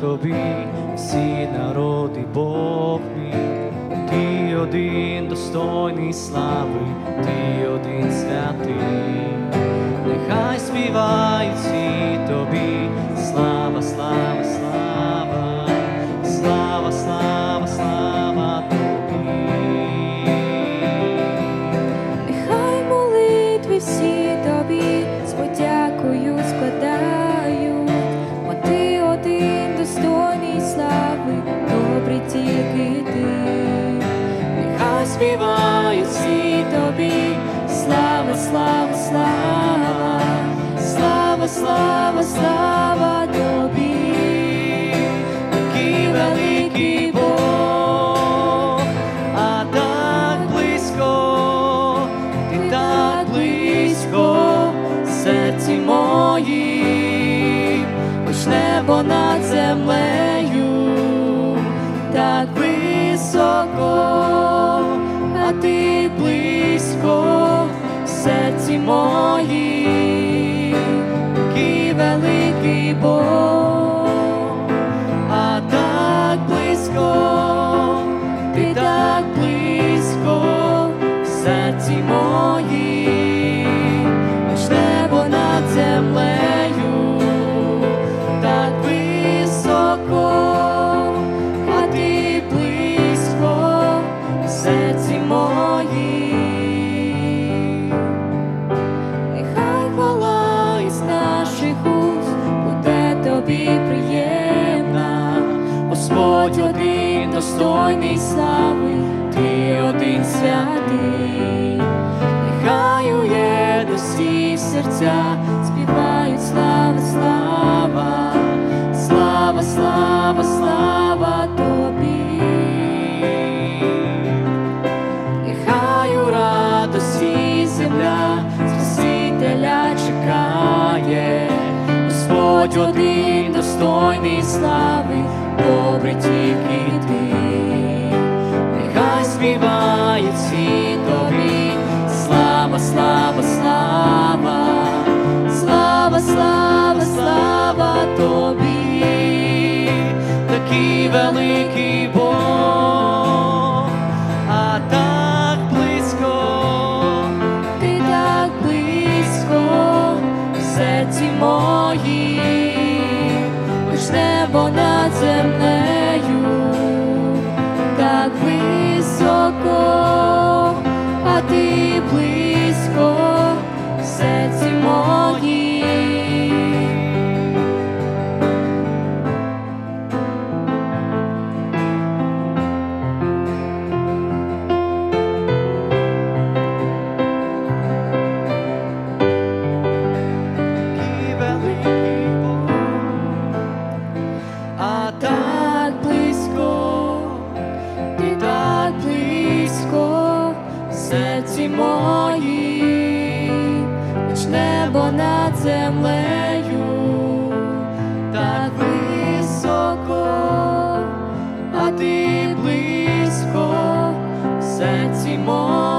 тобі всі народи, Бог мій, ти один достойний слави, ти один святий, нехай співають співають тобі, слава, слава, слава, слава, слава, слава тобі, такий великий Бог. а так близько, ти так близько, серці моїм, Хоч над землею так високо, ти близько в серці моїм, який великий Бог, а так близько, ти так близько в серці моїм, Господь один достойний слави, ти один святий, нехай ує до всіх серця Господь один достойний слави, добрий тільки ти. Нехай співають всі тобі, слава, слава, слава, слава, слава, слава тобі, такий великий Бог, а так близько. ти так близько в серці моїм, хоч небо над землею, так високо, серці мої, хоч небо над землею, так високо, а ти близько в серці моїм.